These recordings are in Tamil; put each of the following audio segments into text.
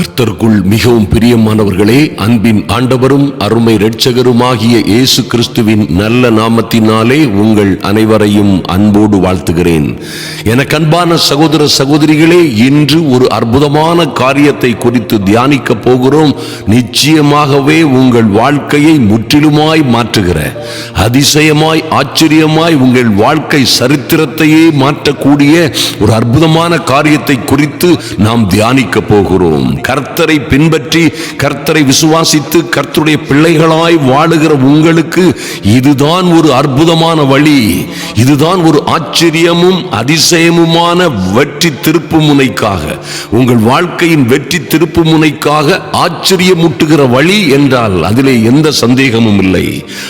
கர்த்தருக்குள் மிகவும் பிரியமானவர்களே அன்பின் ஆண்டவரும் அருமை இரட்சகருமாகிய இயேசு கிறிஸ்துவின் நல்ல நாமத்தினாலே உங்கள் அனைவரையும் அன்போடு வாழ்த்துகிறேன். எனக்கு அன்பான சகோதர சகோதரிகளே இன்று ஒரு அற்புதமான காரியத்தை குறித்து தியானிக்க போகிறோம். நிச்சயமாகவே உங்கள் வாழ்க்கையை முற்றிலுமாய் மாற்றுகிற அதிசயமாய் ஆச்சரியமாய் உங்கள் வாழ்க்கை சரித்திரத்தையே மாற்றக்கூடிய ஒரு அற்புதமான காரியத்தை குறித்து நாம் தியானிக்க போகிறோம். கர்த்தரை பின்பற்றி கர்த்தரை விசுவாசித்து கர்த்தருடைய பிள்ளைகளாய் வாழுகிற உங்களுக்கு இதுதான் ஒரு அற்புதமான வழி. இதுதான் ஒரு ஆச்சரியமும் அதிசயமுமான வெற்றி திருப்பு முனைக்காக. உங்கள் வாழ்க்கையின் வெற்றி திருப்பு முனைக்காக ஆச்சரியமூட்டுகிற வழி என்றால் அதிலே எந்த சந்தேகமும் இல்லை.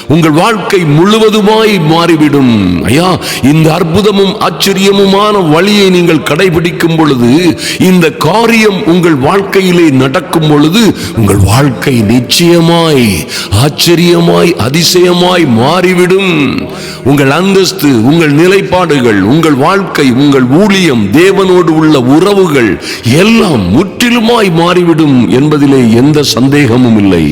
உங்கள் வாழ்க்கை முழுவதுமாய் மாறிவிடும். ஐயா இந்த அற்புதமும் ஆச்சரியமுமான வழியை நீங்கள் கடைபிடிக்கும் பொழுது இந்த காரியம் உங்கள் வாழ்க்கையில் நடக்கும் பொழுது உங்கள் வாழ்க்கை நிச்சயமாய் ஆச்சரியமாய் அதிசயமாய் மாறிவிடும். உங்கள் அந்தஸ்து உங்கள் நிலைப்பாடுகள் உங்கள் வாழ்க்கை உங்கள் ஊழியம் தேவனோடு உள்ள உறவுகள் எல்லாம் முற்றிலுமாய் மாறிவிடும் என்பதிலே எந்த சந்தேகமும் இல்லை.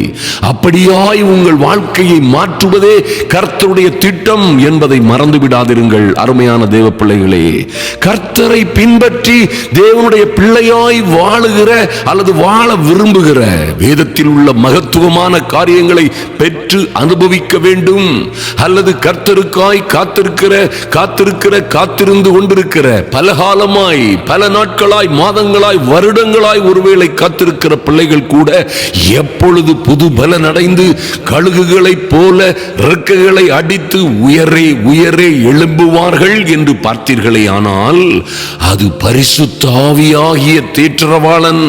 அப்படியாய் உங்கள் வாழ்க்கையை மாற்றுவதே கர்த்தருடைய திட்டம் என்பதை மறந்துவிடாதிருங்கள் அருமையான தேவ பிள்ளைகளே கர்த்தரை பின்பற்றி தேவனுடைய பிள்ளையாய் வாழுகிற அல்லது வாழ விரும்புகிற வேதத்தில் உள்ள மகத்துவமான காரியங்களை பெற்று அனுபவிக்க வேண்டும். அல்லது கர்த்தருக்காய் காத்திருக்கிற காத்திருக்கிற காத்திருந்து கொண்டிருக்கிற பல காலமாய் பல நாட்களாய் மாதங்களாய் வருடங்களாய் ஒருவேளை காத்திருக்கிற பிள்ளைகள் கூட எப்பொழுது புது பலன் அடைந்து கழுகுகளைப் போல இறக்கைகளை அடித்து உயரே உயரே எழும்புவார்கள் என்று பார்த்தீர்களே ஆனால் அது பரிசுத்தாவியாகிய தேற்றரவாளன்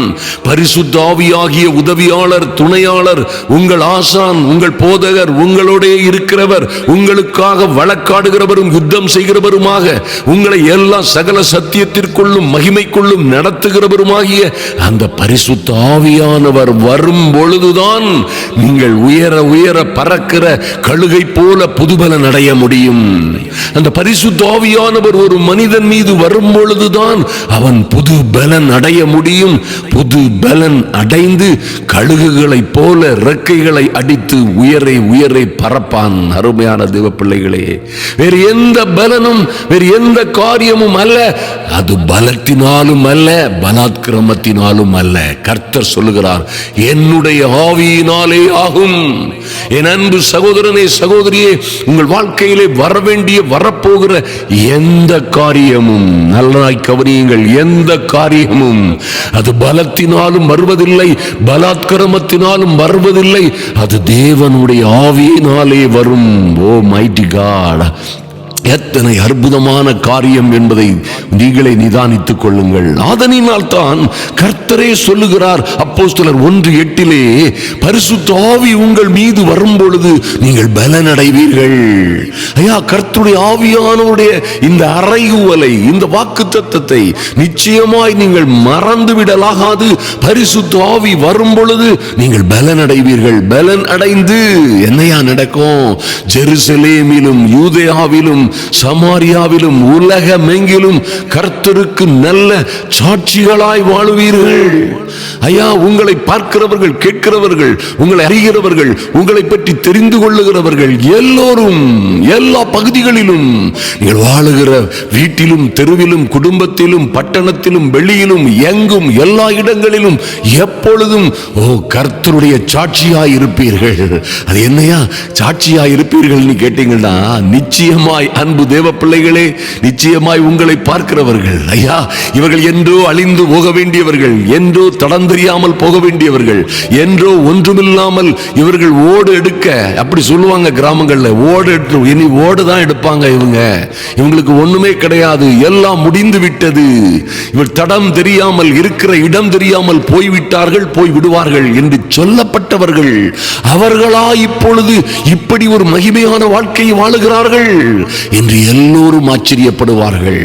பரிசுத்தாவியாகிய உதவியாளர் துணையாளர் உங்கள் ஆசான் உங்கள் போதகர் உங்களோட இருக்கிறவர் உங்களுக்காக வழக்காடுகிறவரும் யுத்தம் செய்கிறவருமாக உங்களை எல்லா சகல சத்தியத்திற்குள்ளும் மகிமைக்குள்ளும் நடத்துகிறவருமாகிய அந்த பரிசுத்த ஆவியானவர் வரும் பொழுதுதான் நீங்கள் உயர உயர பறக்கிற கழுகை போல புதுபலன் அடைய முடியும். அந்த பரிசுத்த ஆவியானவர் ஒரு மனிதன் மீது வரும் பொழுதுதான் அவன் புது பலன் அடைய முடியும். புது பலன் அடைந்து கழுகுகளைப் போல இறக்கைகளை அடித்து உயரை உயரை பரப்பான் அருமையான தேவ பிள்ளைகளே. வேறு எந்த பலனும் வேறு எந்த காரியமும் அல்ல. அது பலத்தினாலும் அல்ல பலாத்கிரமத்தினாலும் அல்ல. கர்த்தர் சொல்லுகிறார் என்னுடைய ஆவியினாலே ஆகும். என் அன்பு சகோதரனே சகோதரியே உங்கள் வாழ்க்கையிலே வர வேண்டிய வரப்போகிற எந்த காரியமும் நல்லாய் கவனியுங்கள் எந்த காரியமும் அது பலத்தினாலும் வருவதில்லை பலாத்கிரமத்தினாலும் வருவதில்லை. அது தேவனுடைய ஆவியினாலே வரும். ஓ மைட்டி காட் எத்தனை அற்புதமான காரியம் என்பதை நீங்களே நிதானித்துக் கொள்ளுங்கள். அதனினால் தான் கர்த்தரே சொல்லுகிறார் அப்போஸ்தலர் ஒன்று எட்டிலே பரிசுத்த ஆவி உங்கள் மீது வரும் பொழுது நீங்கள் பலனடைவீர்கள். ஐயா கர்த்தருடைய ஆவியானவருடைய இந்த அறைகுவலை இந்த வாக்கு தத்தத்தை நிச்சயமாய் நீங்கள் மறந்து விடலாகாது பரிசுத்த ஆவி வரும் பொழுது நீங்கள் பலன் அடைவீர்கள் பலன் அடைந்து என்னையா நடக்கும்? ஜெருசலேமிலும் யூதேயாவிலும் சமாரியாவிலும் உலகமெங்கிலும் கர்த்தருக்கு நல்ல சாட்சிகளாய் வாழுவீர்கள். ஐயா உங்களை பார்க்கிறவர்கள் கேட்கிறவர்கள் உங்களை அறிகிறவர்கள் உங்களை பற்றி தெரிந்து கொள்ளுகிறவர்கள் எல்லோரும் எல்லா பகுதிகளிலும் நீங்கள் வாழுகிற வீட்டிலும் தெருவிலும் குடும்பத்திலும் பட்டணத்திலும் வெளியிலும் எங்கும் எல்லா இடங்களிலும் எப்பொழுதும் ஓ கர்த்தருடைய சாட்சியாய் இருப்பீர்கள். அது என்னையா சாட்சியாய் இருப்பீர்கள் கேட்டீங்கன்னா நிச்சயமாய் அன்பு தேவ பிள்ளைகளே நிச்சயமாய் உங்களை பார்க்கிறவர்கள். ஐயா இவர்கள் என்றோ அழிந்து போக வேண்டியவர்கள் என்றோ தடம் தெரியாமல் போக வேண்டியவர்கள் என்றோ ஒன்றுமில்லாமல் இவர்கள் ஓடு எடுக்க அப்படி சொல்லுவாங்க கிராமங்களில் ஓடு எடுத்து இனி ஓடு தான் எடுப்பாங்க இவங்க. இவங்களுக்கு ஒண்ணுமே கிடையாது எல்லாம் முடிந்து விட்டது. இவர் தடம் தெரியாமல் இருக்கிற இடம் தெரியாமல் போய்விட்டார்கள் போய் விடுவார்கள் என்று சொல்லப்பட்டவர்கள். அவர்களா இப்பொழுது இப்படி ஒரு மகிமையான வாழ்க்கையை வாழுகிறார்கள். என்று எல்லோரும் ஆச்சரியப்படுவார்கள்.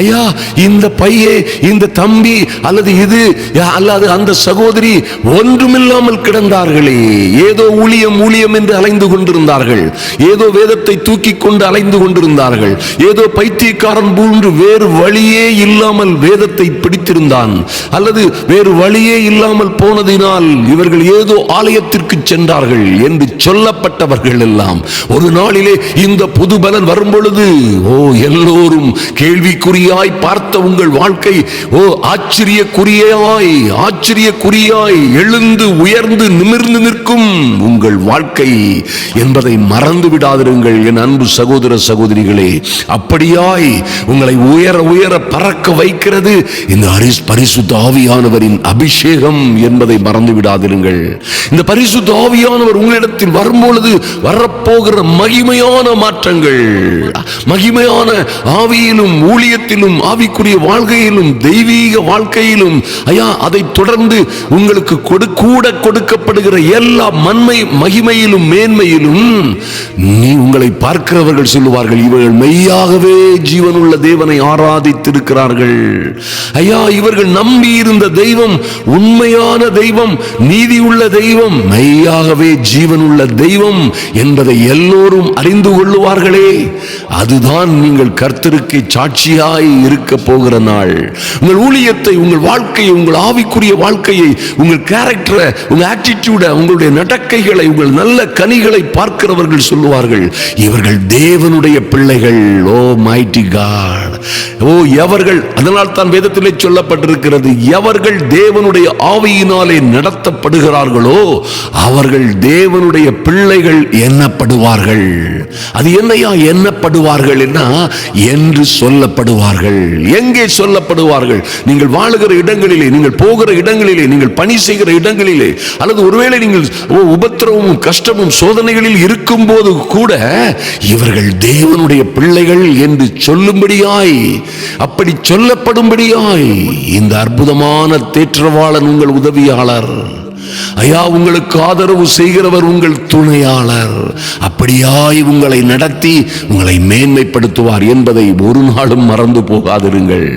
ஐயா இந்த பையே இந்த தம்பி அல்லது இது அல்லது அந்த சகோதரி ஒன்றுமில்லாமல் கிடந்தார்களே. ஏதோ ஊழியம் ஊழியம் என்று அலைந்து கொண்டிருந்தார்கள். ஏதோ வேதத்தை தூக்கி கொண்டு அலைந்து கொண்டிருந்தார்கள். ஏதோ பைத்தியக்காரன் போன்று வேறு வழியே இல்லாமல் வேதத்தை பிடித்திருந்தான். அல்லது வேறு வழியே இல்லாமல் போனதினால் இவர்கள் ஏதோ ஆலயத்திற்கு சென்றார்கள் என்று சொல்லப்பட்டவர்கள் எல்லாம். ஒரு நாளிலே இந்த புது பலன் வரும் பொழுது ஓ எல்லோரும் கேள்விக்குறியாய் பார்த்த உங்கள் வாழ்க்கை ஓ ஆச்சரியக்குறியாய் ஆச்சரியக்குறியாய் எழுந்து உயர்ந்து நிமிர்ந்து நிற்கும் உங்கள் வாழ்க்கை என்பதை மறந்து விடாதிருங்கள் என் அன்பு சகோதர சகோதரிகளே. அப்படியாய் உங்களை உயர உயர பறக்க வைக்கிறது இந்த அரிஸ் பரிசுத்த ஆவியானவரின் அபிஷேகம் என்பதை மறந்து விடாதிருங்கள். இந்த பரிசுத்த ஆவியானவர் உங்களிடத்தில் வரும்பொழுது வரப்போகிற மகிமையான மாற்றங்கள். மகிமையான ஆவியிலும் ஊழியத்திலும் ஆவிக்குரிய வாழ்க்கையிலும் தெய்வீக வாழ்க்கையிலும் ஐயா அதை தொடர்ந்து உங்களுக்கு கொடு கூட கொடுக்கப்படுகிற எல்லா மண்மை மகிமையிலும் மேன்மையிலும் நீ உங்களை பார்க்கிறவர்கள் சொல்லுவார்கள் இவர்கள் மெய்யாகவே ஜீவனுள்ள தேவனை ஆராதித்திருக்கிறார்கள். ஐயா இவர்கள் நம்பி இருந்த தெய்வம் உண்மையான தெய்வம் நீதியுள்ள தெய்வம் மெய்யாகவே ஜீவனுள்ள தெய்வம் என்பதை எல்லோரும் அறிந்து கொள்ளுவார்களே. அதுதான் நீங்கள் கர்த்தருக்கு சாட்சியாய் இருக்க போகிற நாள். உங்கள் ஊழியத்தை உங்கள் வாழ்க்கையை உங்கள் ஆவிக்குரிய வாழ்க்கையை உங்கள் கேரக்டரை உங்கள் ஆட்டிடியூடை உங்களுடைய நடக்கைகளை உங்கள் நல்ல கனிகளை பார்க்கிறவர்கள் சொல்லுவார்கள் இவர்கள் தேவனுடைய பிள்ளைகள் ஓ மைட்டி காட் ஓ எவர்கள் அதனால் தான் வேதத்திலே சொல்லப்பட்டிருக்கிறது எவர்கள் தேவனுடைய ஆவியினாலே நடத்தப்படுகிறார்களோ அவர்கள் தேவனுடைய பிள்ளைகள் எண்ணப்படுவார்கள் அது என்னையா சொல்லப்படுவார்கள் என்ன என்று சொல்லப்படுவார்கள். எங்கே சொல்லப்படுவார்கள்? நீங்கள் வாழுகிற இடங்களிலே நீங்கள் போகிற இடங்களிலே நீங்கள் பணி செய்கிற இடங்களிலே அல்லது ஒருவேளை நீங்கள் உபத்திரவமும் கஷ்டமும் சோதனைகளில் இருக்கும் போது கூட இவர்கள் தேவனுடைய பிள்ளைகள் என்று சொல்லும்படியாய் அப்படி சொல்லப்படும்படியாய் இந்த அற்புதமான தேற்றவாளன் உங்கள் உதவியாளர். ஐயா உங்களுக்கு ஆதரவு செய்கிறவர் உங்கள் துணையாளர். அப்படியாய் உங்களை நடத்தி உங்களை மேன்மைப்படுத்துவார் என்பதை ஒரு நாளும் மறந்து போகாதிருங்கள்.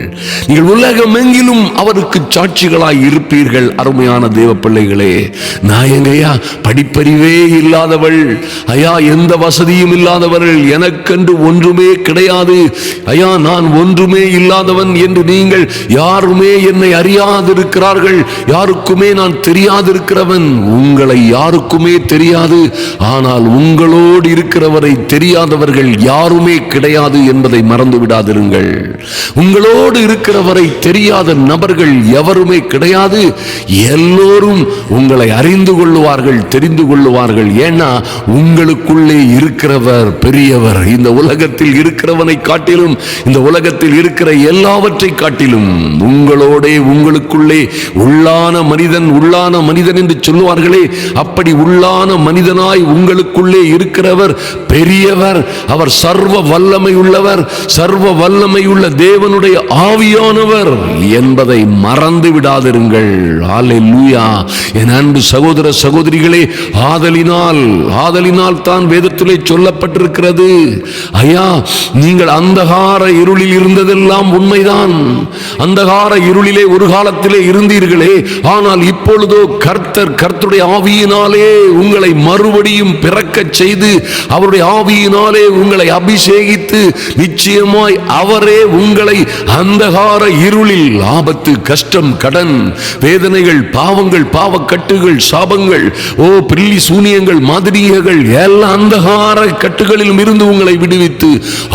நீங்கள் உலகம் எங்கிலும் அவருக்கு சாட்சிகளாய் இருப்பீர்கள் அருமையான தேவ பிள்ளைகளே. நான் எங்கய்யா படிப்பறிவே இல்லாதவள். ஐயா எந்த வசதியும் இல்லாதவர்கள் எனக்கென்று ஒன்றுமே கிடையாது. ஐயா நான் ஒன்றுமே இல்லாதவன் என்று நீங்கள் யாருமே என்னை அறியாதிருக்கிறார்கள். யாருக்குமே நான் இருக்கிறவன் உங்களை யாருக்குமே தெரியாது. ஆனால் உங்களோடு இருக்கிறவரை தெரியாதவர்கள் யாருமே கிடையாது என்பதை மறந்து விடாதிருங்கள். உங்களோடு இருக்கிறவரை தெரியாத நபர்கள் எவருமே கிடையாது. எல்லோரும் உங்களை அறிந்து கொள்ளுவார்கள் தெரிந்து கொள்ளுவார்கள். ஏன்னா உங்களுக்குள்ளே இருக்கிறவர் பெரியவர். இந்த உலகத்தில் இருக்கிறவனை காட்டிலும் இந்த உலகத்தில் இருக்கிற எல்லாவற்றை காட்டிலும் உங்களோடே உங்களுக்குள்ளே உள்ளான மனிதன் உள்ளான மனிதன் என்று சொல்லுவார்களே அப்படி உள்ளான மனிதனாய் உங்களுக்குள்ளே இருக்கிறவர் பெரியவர். அவர் சர்வ வல்லமை உள்ளவர் சர்வ வல்லமை உள்ள தேவனுடைய ஆவியானவர் என்பதை மறந்து விடாதிருங்கள். என் அன்பு சகோதர சகோதரிகளே ஆதலினால் ஆதலினால் தான் வேதத்திலே சொல்லப்பட்டிருக்கிறது. ஐயா நீங்கள் அந்தகார இருளில் இருந்ததெல்லாம் உண்மைதான். அந்தகார இருளிலே ஒரு காலத்திலே இருந்தீர்களே ஆனால் இப்பொழுதோ கர்த்தர் கர்த்தருடைய ஆவியினாலே உங்களை மறுபடியும் பிறக்கச் செய்து அவருடைய ஆவியினாலே உங்களை அபிஷேகித்து நிச்சயமாய் அவரே உங்களை அந்தகார இருளில் ஆபத்து கஷ்டம் கடன் வேதனைகள் பாவங்கள் பாவக்கட்டுகள் சாபங்கள் ஓ பில்லி சூனியங்கள் மாதிரியங்கள் எல்லா அந்தகார கட்டுகளிலும் இருந்து உங்களை விடுவித்து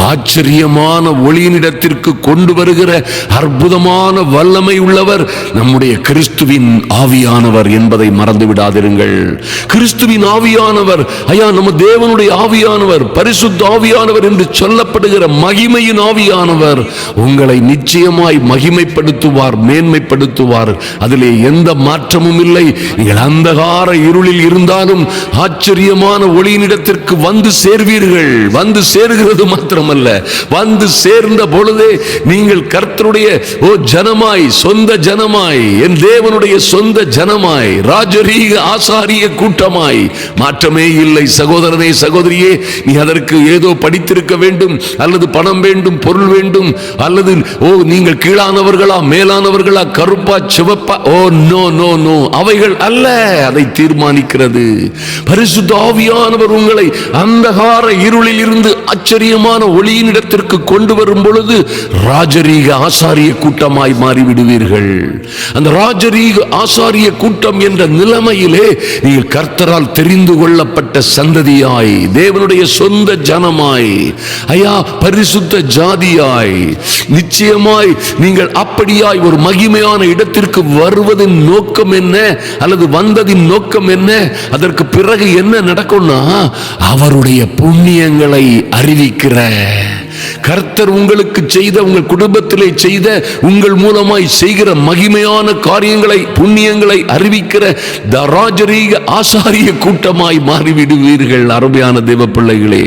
ஆச்சரியமான ஒளியினிடத்திற்கு கொண்டு வருகிற அற்புதமான வல்லமை உள்ளவர் நம்முடைய கிறிஸ்துவின் ஆவியானவர் என்று என்பதை மறந்து விடாதிருங்கள் கிறிஸ்துவின் ஆவியானவர் ஐயா நம்ம தேவனுடைய ஆவியானவர் பரிசுத்த ஆவியானவர் என்று சொல்லப்படுகிற மகிமையின் ஆவியானவர் உங்களை நிச்சயமாய் மகிமைப்படுத்துவார் மேன்மைப்படுத்துவார். அதிலே எந்த மாற்றமும் இல்லை. நீங்கள் அந்தகார இருளில் இருந்தாலும் ஆச்சரியமான ஒளியினிடத்திற்கு வந்து சேர்வீர்கள். வந்து சேர்கிறது மாத்திரமல்ல. வந்து சேர்ந்த பொழுதே நீங்கள் கர்த்தருடைய ஓ ஜனமாய் சொந்த ஜனமாய் என் தேவனுடைய சொந்த ஜனமாய் ராஜரீக ஆசாரிய கூட்டமாய். மாற்றமே இல்லை சகோதரனே சகோதரியே. நீ அதற்கு ஏதோ படித்திருக்க வேண்டும் அல்லது பணம் வேண்டும் பொருள் வேண்டும் அல்லது ஓ நீங்கள் கீழானவர்களா மேலானவர்களா கருப்பா சிவப்பா? Oh no no no. அவைகள் அல்ல அதை தீர்மானிக்கிறது. பரிசுத்த ஆவியானவர் உங்களை அந்தகார இருளில் இருந்து ஆச்சரியமான ஒளியின் இடத்திற்கு கொண்டு வரும் பொழுது ராஜரீக ஆசாரிய கூட்டமாய் மாறிவிடுவீர்கள். அந்த ராஜரீக ஆசாரிய கூட்டம் என் என்ற நிலைமையிலே நீங்கள் கர்த்தரால் தெரிந்து கொள்ளப்பட்ட சந்ததியாய் தேவனுடைய சொந்த ஜனமாய் ஐயா பரிசுத்த ஜாதியாய் நிச்சயமாய் நீங்கள் அப்படியாய் ஒரு மகிமையான இடத்திற்கு வருவதின் நோக்கம் என்ன அல்லது வந்ததின் நோக்கம் என்ன? அதற்கு பிறகு என்ன நடக்கும்னா அவருடைய புண்ணியங்களை அறிவிக்கிற கர்த்தர் உங்களுக்கு செய்த உங்கள் குடும்பத்திலே செய்த உங்கள் மூலமாய் செய்கிற மகிமையான காரியங்களை புண்ணியங்களை அறிவிக்கிற த ராஜரீக ஆசாரிய கூட்டமாய் மாறிவிடுவீர்கள் அருமையான தேவ பிள்ளைகளே.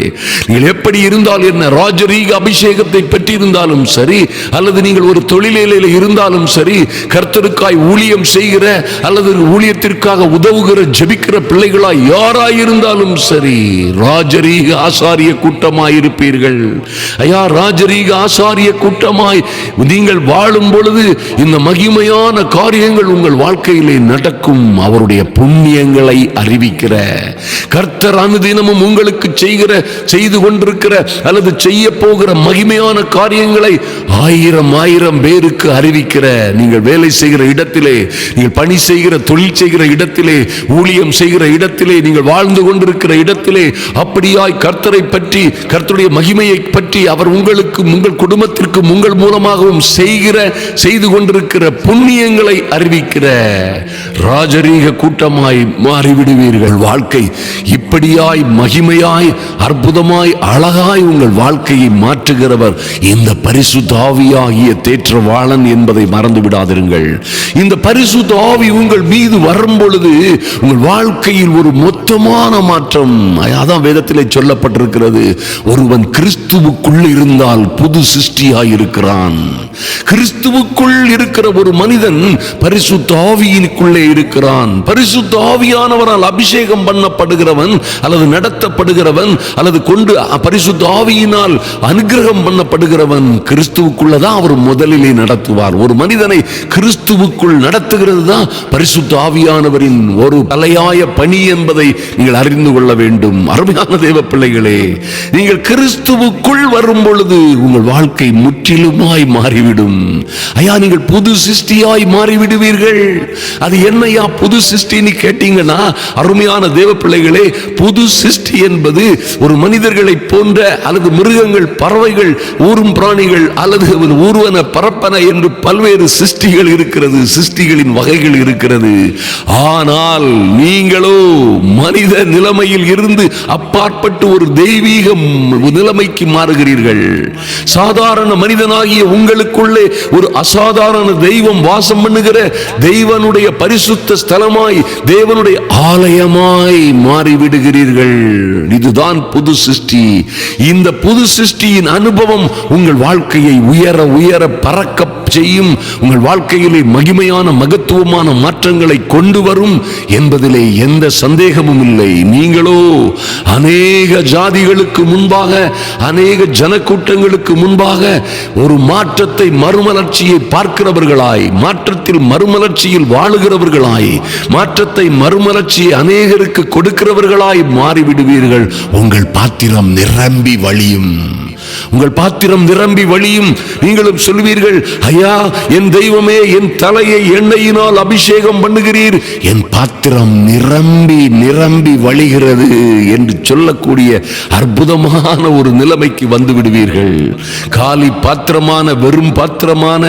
நீங்கள் எப்படி இருந்தால் என்ன ராஜரீக அபிஷேகத்தை பெற்றிருந்தாலும் சரி அல்லது நீங்கள் ஒரு தொழிலில் இருந்தாலும் சரி கர்த்தருக்காய் ஊழியம் செய்கிற அல்லது ஊழியத்திற்காக உதவுகிற ஜெபிக்கிற பிள்ளைகளாய் யாராய் இருந்தாலும் சரி ராஜரீக ஆசாரிய கூட்டமாய் இருப்பீர்கள் ஐயா ராஜரீக ஆசாரிய கூட்டமாய் நீங்கள் வாழும் பொழுது இந்த மகிமையான காரியங்கள் உங்கள் வாழ்க்கையிலே நடக்கும். அவருடைய புண்ணியங்களை அறிவிக்கிற கர்த்தர் அனுதினமும் உங்களுக்கு செய்கிற செய்து கொண்டிருக்கிற அல்லது செய்ய போகிற மகிமையான காரியங்களை ஆயிரம் ஆயிரம் பேருக்கு அறிவிக்கிற. நீங்கள் வேலை செய்கிற இடத்திலே நீங்கள் பணி செய்கிற தொழில் செய்கிற இடத்திலே ஊழியம் செய்கிற இடத்திலே நீங்கள் வாழ்ந்து கொண்டிருக்கிற இடத்திலே அப்படியாய் கர்த்தரை பற்றி கர்த்தருடைய மகிமையை பற்றி அவர் உங்களுக்கு உங்கள் குடும்பத்திற்கு உங்கள் மூலமாகவும் செய்கிற செய்து கொண்டிருக்கிற புண்ணியங்களை அறிவிக்கிற ராஜரீக கூட்டமாய் மாறிவிடுவீர்கள். வாழ்க்கை இப்படியாய் மகிமையாய் அற்புதமாய் அழகாய் உங்கள் வாழ்க்கையை மாற்றுகிறவர் இந்த பரிசு தாவியாகிய தேற்றவாளன் என்பதை மறந்து விடாதிருங்கள் இந்த பரிசு தாவி உங்கள் மீது வரும் பொழுது உங்கள் வாழ்க்கையில் ஒரு மொத்தமான மாற்றம். அதான் வேதத்திலே சொல்லப்பட்டிருக்கிறது. ஒருவன் கிறிஸ்துவுக்குள் இருந்தால் புது சிருஷ்டியாய் இருக்கிறான் கிறிஸ்துவுக்குள் இருக்கிற ஒரு மனிதன் பரிசுத்த ஆவியினுக்குள்ளே இருக்கிறான். பரிசுத்த ஆவியானவரால் அபிஷேகம் பண்ணப்படுகிறவன் அல்லது நடத்தப்படுகிறவன் அல்லது கொண்டு பரிசுத்த ஆவியினால் அனுகிரகம் பண்ணப்படுகிறவன் கிறிஸ்துவுக்குள்ளதான் அவர் முதலிலே நடத்துவார். ஒரு மனிதனை கிறிஸ்துவுக்குள் நடத்துகிறது தான் பரிசுத்த ஆவியானவரின் ஒரு தலையாய பணி என்பதை நீங்கள் அறிந்து கொள்ள வேண்டும். அருமையான தேவ பிள்ளைகளே நீங்கள் கிறிஸ்துவுக்குள் உணரும் பொழுது உங்கள் வாழ்க்கை முற்றிலுமாய் மாறிவிடும். ஐயா நீங்கள் புது சிருஷ்டியாய் மாறிவிடுவீர்கள். அது என்னையா புது சிருஷ்டின்னு கேட்டீங்கன்னா அருமையான தேவ பிள்ளைகளே புது சிருஷ்டி என்பது ஒரு மனிதர்களை போன்ற அல்லது மிருகங்கள் பறவைகள் ஊரும் பிராணிகள் அல்லது ஊர்வன பரப்பன என்று பல்வேறு சிருஷ்டிகள் இருக்கிறது சிருஷ்டிகளின் வகைகள் இருக்கிறது. ஆனால் நீங்களோ மனித நிலைமையில் இருந்து அப்பாற்பட்டு ஒரு தெய்வீக நிலைமைக்கு மாறுகிறீர்கள். சாதாரண மனிதனாகிய உங்களுக்குள்ளே ஒரு அசாதாரண தெய்வம் வாசம் பண்ணுகிற தெய்வனுடைய பரிசுத்த ஸ்தலமாய் தேவனுடைய ஆலயமாய் மாறிவிடுகிறீர்கள். இதுதான் புது சிருஷ்டி. இந்த புது சிருஷ்டியின் அனுபவம் உங்கள் வாழ்க்கையை உயர உயர பறக்க செய்யும். உங்கள் வாழ்க்கையிலே மகிமையான மகத்துவமான மாற்றங்களை கொண்டு வரும் என்பதிலே எந்த சந்தேகமும் இல்லை. நீங்களோ அநேக ஜாதிகளுக்கு முன்பாக அநேக ஜனக்கூட்டங்களுக்கு முன்பாக ஒரு மாற்றத்தை மறுமலர்ச்சியை பார்க்கிறவர்களாய் மாற்றத்தில் மறுமலர்ச்சியில் வாழுகிறவர்களாய் மாற்றத்தை மறுமலர்ச்சியை அநேகருக்கு கொடுக்கிறவர்களாய் மாறிவிடுவீர்கள். உங்கள் பாத்திரம் நிரம்பி வழியும். உங்கள் பாத்திரம் நிரம்பி வழியும். நீங்களும் சொல்வீர்கள் ஐயா என் தெய்வமே என் தலையை எண்ணெயினால் அபிஷேகம் பண்ணுகிறீர். என் பாத்திரம் நிரம்பி நிரம்பி வழிகிறது என்று சொல்லக்கூடிய அற்புதமான ஒரு நிலைமைக்கு வந்து விடுவீர்கள். காலி பாத்திரமான வெறும் பாத்திரமான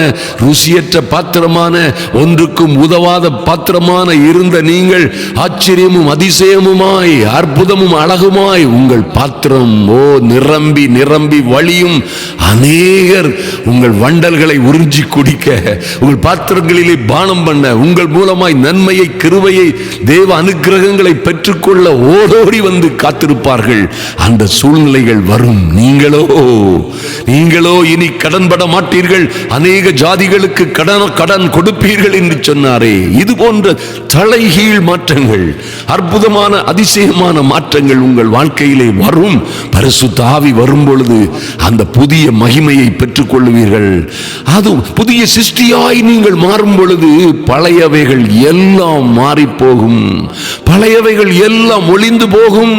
ருசியற்ற பாத்திரமான ஒன்றுக்கும் உதவாத பாத்திரமான இருந்த நீங்கள் ஆச்சரியமும் அதிசயமுமாய் அற்புதமும் அழகுமாய் உங்கள் பாத்திரம் ஓ நிரம்பி நிரம்பி வழியும் அநேகர் உங்கள் வண்டல்களை உறிஞ்சி குடிக்க உங்கள் பாத்திரங்களிலே பானம் பண்ண உங்கள் மூலமாய் நன்மையை கிருவையை தேவ அனுக்கிரகங்களை பெற்றுக்கொள்ள ஓடோடி வந்து காத்திருப்பார்கள். அந்த சூழ்நிலைகள் வரும். நீங்களோ நீங்களோ இனி கடன்பட மாட்டீர்கள். அநேக ஜாதிகளுக்கு கடன் கடன் கொடுப்பீர்கள் என்று சொன்னாரே. இது போன்ற தலைகீழ் மாற்றங்கள் அற்புதமான அதிசயமான மாற்றங்கள் உங்கள் வாழ்க்கையிலே வரும். பரிசு தாவி வரும் பொழுது அந்த புதிய மகிமையை பெற்றுக் கொள்வீர்கள் அது புதிய சிருஷ்டியாய் நீங்கள் மாறும் பொழுது பழையவைகள் எல்லாம் மாறி போகும் பழையவைகள் எல்லாம் ஒளிந்து போகும்.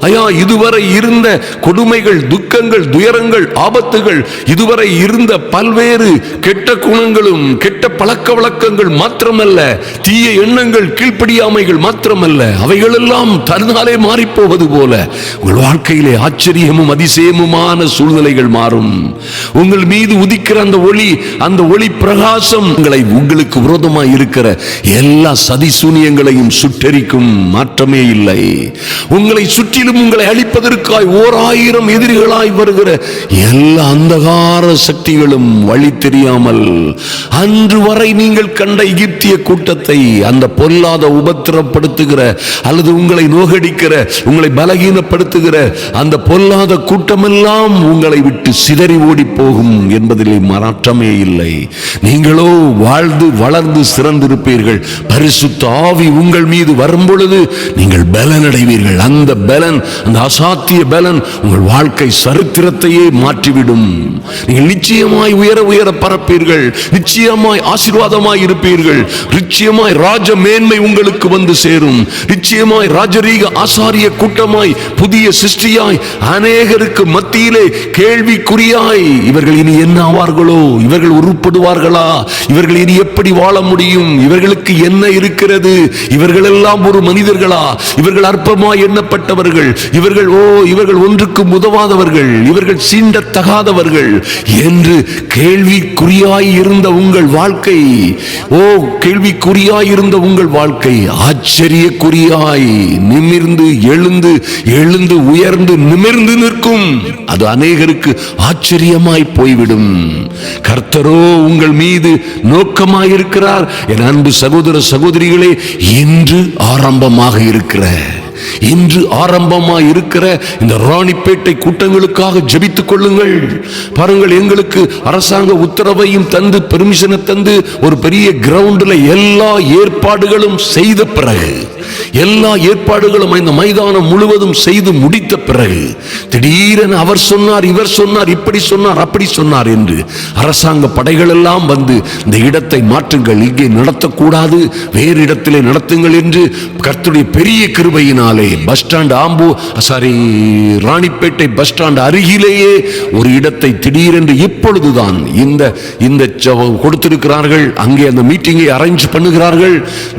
ஐயா இதுவரை இருந்த கொடுமைகள் துக்கங்கள் துயரங்கள் ஆபத்துகள் இதுவரை இருந்த பல்வேறு கெட்ட குணங்களும் கெட்ட பழக்க வழக்கங்கள் மாத்திரமல்ல தீய எண்ணங்கள் கீழ்ப்படியாமைகள் மாத்திரமல்ல அவைகளெல்லாம் தருநாளே மாறிப்போவது போல. உங்கள் வாழ்க்கையிலே ஆச்சரியமும் அதிசயமுமான சூழ்நிலைகள் மாறும். உங்கள் மீது உதிக்கிற அந்த ஒளி அந்த ஒளி பிரகாசம் உங்களை உங்களுக்கு விரோதமாக இருக்கிற எல்லா சதிசூனியங்களையும் சுட்டரிக்கும் மாற்றமே இல்லை. உங்களை சுற்றிலும் உங்களை அழிப்பதற்காய் ஓர் ஆயிரம் எதிரிகளாய் வருகிற எல்லா அந்தகார சக்திகளும் வழி தெரியாமல் அன்று வரை நீங்கள் கண்ட எகிப்திய கூட்டத்தை அந்த பொல்லாத உபத்திரப்படுத்துகிற அல்லது உங்களை நோகடிக்கிற உங்களை பலகீனப்படுத்துகிற அந்த பொல்லாத கூட்டமெல்லாம் உங்களை விட்டு சிதறி ஓடி போகும் என்பதிலே மாற்றமே இல்லை. நீங்களோ வாழ்ந்து வளர்ந்து சிறந்திருப்பீர்கள். பரிசுத்த ஆவி உங்கள் மீது வரும் பொழுது நீங்கள் பலன் அடைவீர்கள் அந்த பலன் அந்த அசாத்திய பலன் உங்கள் வாழ்க்கை சரித்திரத்தையே மாற்றிவிடும். நீங்கள் நிச்சயமாய் உயர உயர பரப்பீர்கள். நிச்சயமாய் ஆசீர்வாதமாய் இருப்பீர்கள். நிச்சயமாய் ராஜ மேன்மை உங்களுக்கு வந்து சேரும். நிச்சயமாய் ராஜரீக ஆசாரிய கூட்டமாய் புதிய சிருஷ்டியாய் அநேகருக்கு மத்தியிலே கேள்விக்குறியாய் இவர்கள் இனி என்ன ஆவார்களோ? இவர்கள் உருப்படுவார்களா? இவர்கள் இனி எப்படி வாழ முடியும்? இவர்களுக்கு என்ன இருக்கிறது? இவர்கள் எல்லாம் ஒரு மனிதர்களா? இவர்கள் அற்பமாய் எண்ணப்பட்டவர்கள். இவர்கள் ஓ இவர்கள் ஒன்றுக்கு உதவாதவர்கள். இவர்கள் சீண்டத்தகாதவர்கள். என்று கேள்விக்குறியாய் இருந்த உங்கள் வாழ்க்கை ஓ கேள்விக்குறியாய் இருந்த உங்கள் வாழ்க்கை ஆச்சரியக்குறியாய் நிமிர்ந்து எழுந்து எழுந்து உயர்ந்து நிமிர்ந்து நிற்கும். அது அநேகருக்கு ஆச்சரியமாய் போய்விடும். கர்த்தரோ உங்கள் மீது நோக்கமாயிருக்கிறார். என் அன்பு சகோதர சகோதரிகளே இன்று ஆரம்பமாக இருக்கிற இன்று ஆரம்பமாக இருக்கிற இந்த ராணிப்பேட்டை கூட்டங்களுக்காக ஜபித்துக் கொள்ளுங்கள். பாருங்கள் எங்களுக்கு அரசாங்க உத்தரவையும் தந்து பெர்மிஷனை தந்து ஒரு பெரிய கிரவுண்டில் எல்லா ஏற்பாடுகளும் செய்த பிறகு எல்லா ஏற்பாடுகளும் இந்த மைதானம் முழுவதும் செய்து முடி முடித்த பிறகு திடீரென அவர் சொன்னார் இவர் சொன்னார் இப்படி சொன்னார் அப்படி சொன்னார் என்று அரசாங்க படைகள் எல்லாம் வந்து இந்த இடத்தை மாற்றுங்கள் இங்கே நடத்தக்கூடாது வேறு இடத்திலே நடத்துங்கள் என்று கர்த்துடைய பெரிய கிருபையினாலே பஸ் ஸ்டாண்ட் ஆம்பு சாரி ராணிப்பேட்டை பஸ் ஸ்டாண்ட் அருகிலேயே ஒரு இடத்தை திடீரென்று இப்பொழுதுதான் இந்த இந்த கொடுத்திருக்கிறார்கள் அங்கே அந்த மீட்டிங்கை அரேஞ்ச் பண்ணுகிறார்கள்.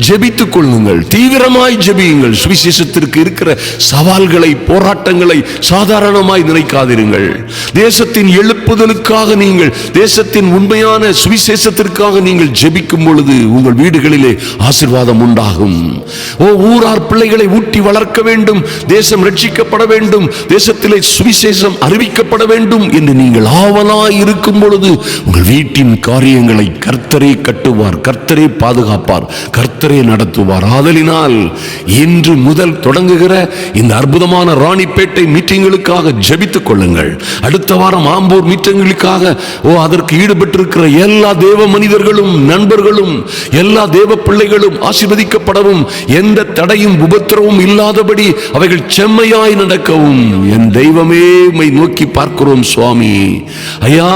ஜெபித்துக் கொள்ளுங்கள் தீவிரமாய் ஜெபியுங்கள். சுவிசேஷத்திற்கு இருக்கிற சவால்களை போராட்டங்களை சாதாரணமாய் நினைக்காதிருங்கள். தேசத்தின் எழுப்புதலுக்காக நீங்கள் தேசத்தின் உண்மையான சுவிசேஷத்திற்காக நீங்கள் ஜெபிக்கும் பொழுது உங்கள் வீடுகளிலே ஆசிர்வாதம் உண்டாகும். ஓ ஊரார் பிள்ளைகளை ஊட்டி வளர்க்க வேண்டும் தேசம் ரட்சிக்கப்பட வேண்டும் தேசத்திலே சுவிசேஷம் அறிவிக்கப்பட வேண்டும் என்று நீங்கள் ஆவலாய் இருக்கும் பொழுது உங்கள் வீட்டின் காரியங்களை கர்த்தரே கட்டுவார் கர்த்தரே பாதுகாப்பார் கர்த்தரே நடத்துவார். ஆதலினால் இன்று முதல் தொடங்குகிற இந்த அற்புதமான ராணி ராணிப்பேட்டை மீட்டிங்களுக்காக ஜபித்துக் கொள்ளுங்கள். அடுத்த வாரம் ஆம்பூர் மீட்டிங்களுக்காக ஓ அதற்கு ஈடுபட்டிருக்கிற எல்லா தேவ மனிதர்களும் நண்பர்களும் எல்லா தேவ பிள்ளைகளும் ஆசிர்வதிக்கப்படவும் எந்த தடையும் உபத்திரவும் இல்லாதபடி அவைகள் செம்மையாய் நடக்கவும். என் தெய்வமே உம்மை நோக்கி பார்க்கிறோம் சுவாமி. ஐயா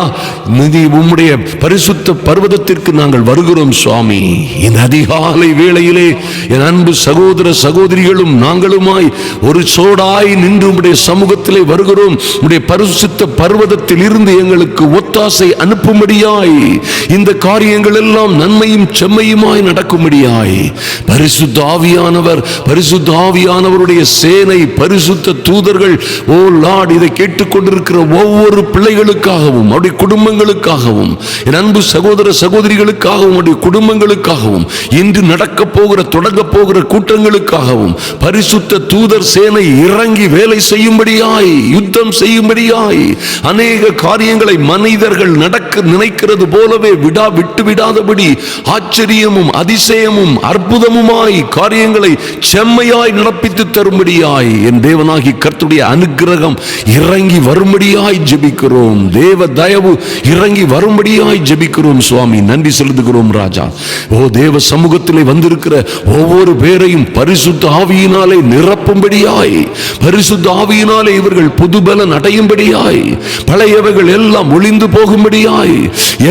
நிதி உம்முடைய பரிசுத்த பர்வதத்திற்கு நாங்கள் வருகிறோம் சுவாமி. இந்த அதிகாலை வேளையிலே என் அன்பு சகோதர சகோதரிகளும் நாங்களுமாய் ஒரு சோடாய் நின்று உம்முடைய சமூகத்திலே வருகிறோம். உடைய பரிசுத்த பர்வதத்தில் இருந்து எங்களுக்கு ஒத்தாசை அனுப்பும்படியாய். இந்த காரியங்கள் எல்லாம் நன்மையும் செம்மையுமாய் நடக்கும்படியாய். பரிசுத்த ஆவியானவர் பரிசுத்த ஆவியானவருடைய சேனை பரிசுத்த தூதர்கள் ஓ லார்ட் இதை கேட்டுக்கொண்டிருக்கிற ஒவ்வொரு பிள்ளைகளுக்காகவும் அவருடைய குடும்பங்களுக்காகவும் என் அன்பு சகோதர சகோதரிகளுக்காகவும் அவருடைய குடும்பங்களுக்காகவும் இன்று நடக்க போகிற தொடங்க போகிற கூட்டங்களுக்காகவும் பரிசுத்த தூதர் சேனை இறங்கி வே வேலை செய்யும்படியாய் யுத்தம் செய்யும்படியாய் அநேக காரியங்களை மனிதர்கள் நடக்க நினைக்கிறது போலவே விடா விட்டு விடாதபடி ஆச்சரியமும் அதிசயமும் அற்புதமுமாய் காரியங்களை செம்மையாய் நடப்பித்து தரும்படியாய் என் தேவனாகி கர்த்துடைய அனுக்கிரகம் இறங்கி வரும்படியாய் ஜெபிக்கிறோம். தேவ தயவு இறங்கி வரும்படியாய் ஜெபிக்கிறோம் சுவாமி. நன்றி செலுத்துகிறோம் ராஜா. ஓ தேவ சமூகத்திலே வந்திருக்கிற ஒவ்வொரு பேரையும் பரிசுத்த ஆவியினாலே நிரப்பும்படியாய் பரிசு பரிசுத்த ஆவியினாலே இவர்கள் புதுபலன் அடையும்படியாய் பழையவைகள் எல்லாம் ஒளிந்து போகும்படியாய்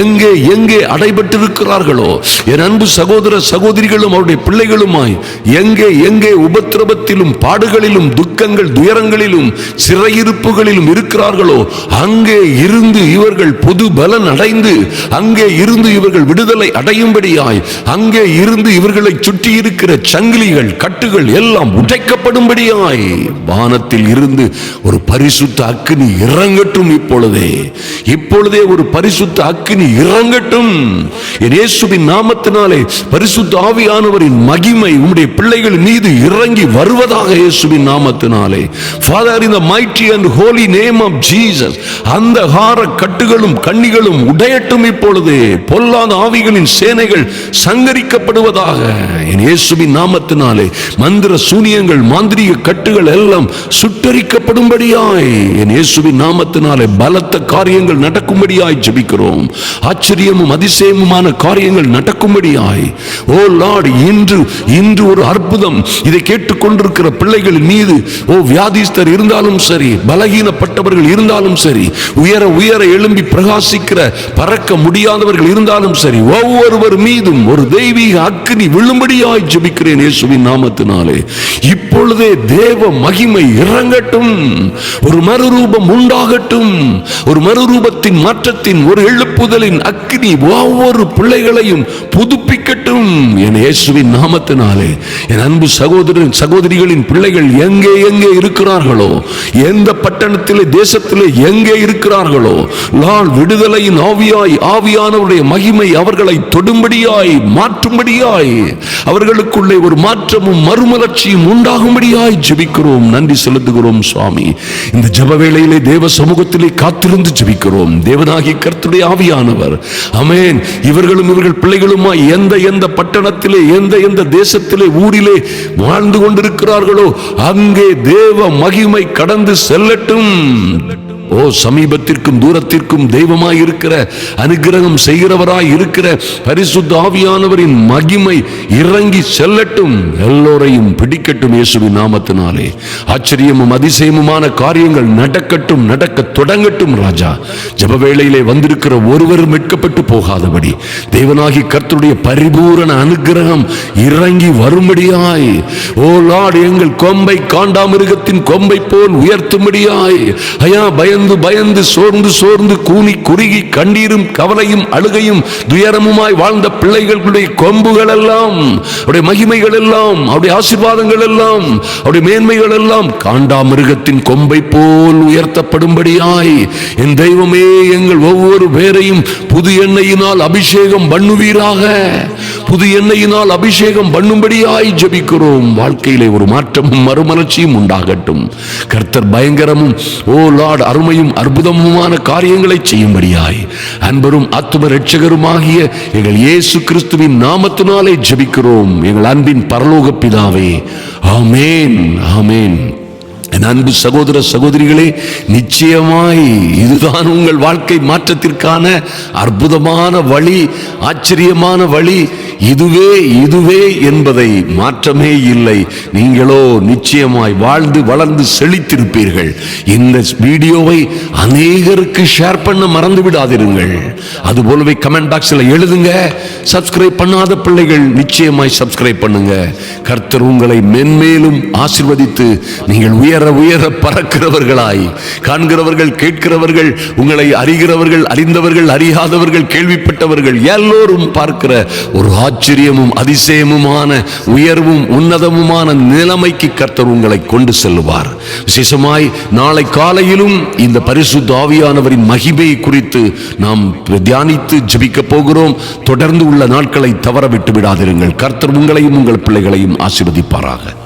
எங்கே எங்கே அடைபட்டிருக்கிறார்களோ என் அன்பு சகோதர சகோதரிகளும் அவருடைய பிள்ளைகளுமாய் எங்கே எங்கே உபத்திரவத்திலும் பாடுகளிலும் துக்கங்கள் துயரங்களிலும் சிறையிருப்புகளிலும் இருக்கிறார்களோ அங்கே இருந்து இவர்கள் புது பலன் அடைந்து அங்கே இருந்து இவர்கள் விடுதலை அடையும்படியாய் அங்கே இருந்து இவர்களை சுற்றி இருக்கிற சங்கிலிகள் கட்டுகள் எல்லாம் உடைக்கப்படும்படியாய் வானத்தில் பாத்திரத்தில் இருந்து ஒரு பரிசுத்த அக்கினி இறங்கட்டும் இப்பொழுதே. இப்பொழுதே ஒரு பரிசுத்த அக்கினி இறங்கட்டும். இயேசுவின் நாமத்தினாலே பரிசுத்த ஆவியானவரின் மகிமை உம்முடைய பிள்ளைகள் மீது இறங்கி வருவதாக இயேசுவின் நாமத்தினாலே. ஃபாதர் இந்த mighty and holy name of Jesus அந்த ஹார கட்டுகளும் கண்ணிகளும் உடையட்டும் இப்பொழுதே. பொல்லாத ஆவிகளின் சேனைகள் சங்கரிக்கப்படுவதாக என் இயேசுவின் நாமத்தினாலே. மந்திர சூனியங்கள் மாந்திரிக கட்டுகள் எல்லாம் சுட்டரிக்கப்படும்படியாய். என் இயேசுவின் நாமத்தினாலே பலத்த காரியங்கள் நடக்கும்படியாய் ஜெபிக்கிறோம். ஆச்சரியமும் அதிசயமுமான காரியங்கள் நடக்கும்படியாய். ஓ லார்டு இன்று இன்று ஒரு அற்புதம். இதை கேட்டுக்கொண்டிருக்கிற பிள்ளைகள் மீது ஓ வியாதிஸ்தர் இருந்தாலும் சரி பலகீனப்பட்டவர்கள் இருந்தாலும் சரி உயர உயர எழும்பி பிரகாசிக்கிற பறக்க முடியாதவர்கள் இருந்தாலும் சரி ஒவ்வொருவர் மீதும் ஒரு தெய்வீக அக்னி விழும்படியாய் ஜெபிக்கிறேன் இயேசுவின் நாமத்தினாலே. இப்பொழுதே தேவ மகிமை இற இறங்கட்டும் ஒரு மறுரூபம் உண்டாகட்டும். ஒரு மறுரூபத்தின் மாற்றத்தின் ஒரு எழுப்புதலின் அக்னி ஒவ்வொரு பிள்ளைகளையும் புதுப்பிக்கட்டும் என் இயேசுவின் நாமத்தினாலே என் அன்பு சகோதரன் சகோதரிகளின் பிள்ளைகள் எங்கே எங்கே இருக்கிறார்களோ எந்த பட்டணத்திலே தேசத்திலே எங்கே இருக்கிறார்களோ நான் விடுதலையின் ஆவியாய் ஆவியானவருடைய மகிமை அவர்களை தொடும்படியாய் மாற்றும்படியாய் அவர்களுக்குள்ளே ஒரு மாற்றமும் மறுமலர்ச்சியும் உண்டாகும்படியாய் ஜெபிக்கிறோம். நன்றி செலுத்துகிறோம் சுவாமி. இந்த ஜப வேளையிலே தேவ சமூகத்திலே காத்திருந்து ஜெபிக்கிறோம். தேவனாகி கர்த்துடைய ஆவியானவர். அமேன் இவர்களும் இவர்கள் பிள்ளைகளுமாய் எந்த எந்த பட்டணத்திலே எந்த எந்த தேசத்திலே ஊரிலே வாழ்ந்து கொண்டிருக்கிறார்களோ அங்கே தேவ மகிமை கடந்து செல்லட்டும். ஓ சமீபத்திற்கும் தூரத்திற்கும் தெய்வமாய் இருக்கிற அனுகிரகம் செய்கிறவராய் இருக்கிற பரிசுத்த ஆவியானவரின் மகிமை இறங்கி செல்லட்டும் எல்லோரையும் பிடிக்கட்டும் இயேசுவின் நாமத்தினாலே. ஆச்சரியமும் அதிசயமுமான காரியங்கள் நடக்கட்டும் நடக்க தொடங்கட்டும் ராஜா. ஜப வேளையிலே வந்திருக்கிற ஒருவரும் மீட்கப்பட்டு போகாதபடி. தேவனாகி கர்த்தருடைய பரிபூரண அனுகிரகம் இறங்கி வரும்படியாய். ஓ லார்ட் எங்கள் கொம்பை காண்டாமிருகத்தின் கொம்பை போல் உயர்த்தும்படியாய். ஐயா பயந்து பயந்து பயந்து சோர்ந்து சோர்ந்து கூனி குறுகி கண்ணீரும் கவலையும் அழுகையும் துயரமுமாய் வாழ்ந்த பிள்ளைகளுடைய கொம்புகள் எல்லாம் அவருடைய மகிமைகள் எல்லாம் அவருடைய ஆசீர்வாதங்கள் எல்லாம் அவருடைய மேன்மைகள் எல்லாம் காண்டாமிருகத்தின் கொம்பை போல் உயர்த்தப்படும்படியாய் என் தெய்வமே எங்கள் ஒவ்வொரு பேரையும் புது எண்ணெயினால் அபிஷேகம் பண்ணுவீராக. புது எண்ணெயினால் அபிஷேகம் பண்ணும்படியாய் ஜபிக்கிறோம். வாழ்க்கையிலே ஒரு மாற்றமும் மறுமலர்ச்சியும் உண்டாகட்டும். கர்த்தர் பயங்கரமும் ஓ லார்ட் அருண் அருமையும் அற்புதமுமான காரியங்களை செய்யும்படியாய். அன்பரும் ஆத்தும ரட்சகருமாகிய எங்கள் இயேசு கிறிஸ்துவின் நாமத்தினாலே ஜபிக்கிறோம். எங்கள் அன்பின் பரலோக பிதாவே ஆமேன் ஆமேன். என் அன்பு சகோதர சகோதரிகளே நிச்சயமாய் இதுதான் உங்கள் வாழ்க்கை மாற்றத்திற்கான அற்புதமான வழி ஆச்சரியமான வழி. இதுவே இதுவே என்பதை மாற்றமே இல்லை. நீங்களோ நிச்சயமாய் வாழ்ந்து வளர்ந்து செழித்திருப்பீர்கள். இந்த வீடியோவை அநேகருக்கு ஷேர் பண்ண மறந்து விடாதிருங்கள். அதுபோலவே கமெண்ட் பாக்ஸில் எழுதுங்க. சப்ஸ்கிரைப் பண்ணாத பிள்ளைகள் நிச்சயமாய் சப்ஸ்கிரைப் பண்ணுங்க. கர்த்தர் உங்களை மென்மேலும் ஆசிர்வதித்து நீங்கள் உயர உயர பறக்கிறவர்களாய் காண்கிறவர்கள் கேட்கிறவர்கள் உங்களை அறிகிறவர்கள் அறிந்தவர்கள் அறியாதவர்கள் கேள்விப்பட்டவர்கள் எல்லோரும் பார்க்கிற ஒரு ஆச்சரியமும் அதிசயமுமான உயர்வும் உன்னதமுமான நிலைமைக்கு கர்த்தர் உங்களை கொண்டு செல்லுவார். விசேஷமாய் நாளை காலையிலும் இந்த பரிசுத்த ஆவியானவரின் மகிமையை குறித்து நாம் தியானித்து ஜபிக்கப் போகிறோம். தொடர்ந்து உள்ள நாட்களை தவற விட்டு விடாதிருங்கள். கர்த்தர் உங்களையும் உங்கள் பிள்ளைகளையும் ஆசிர்வதிப்பாராக.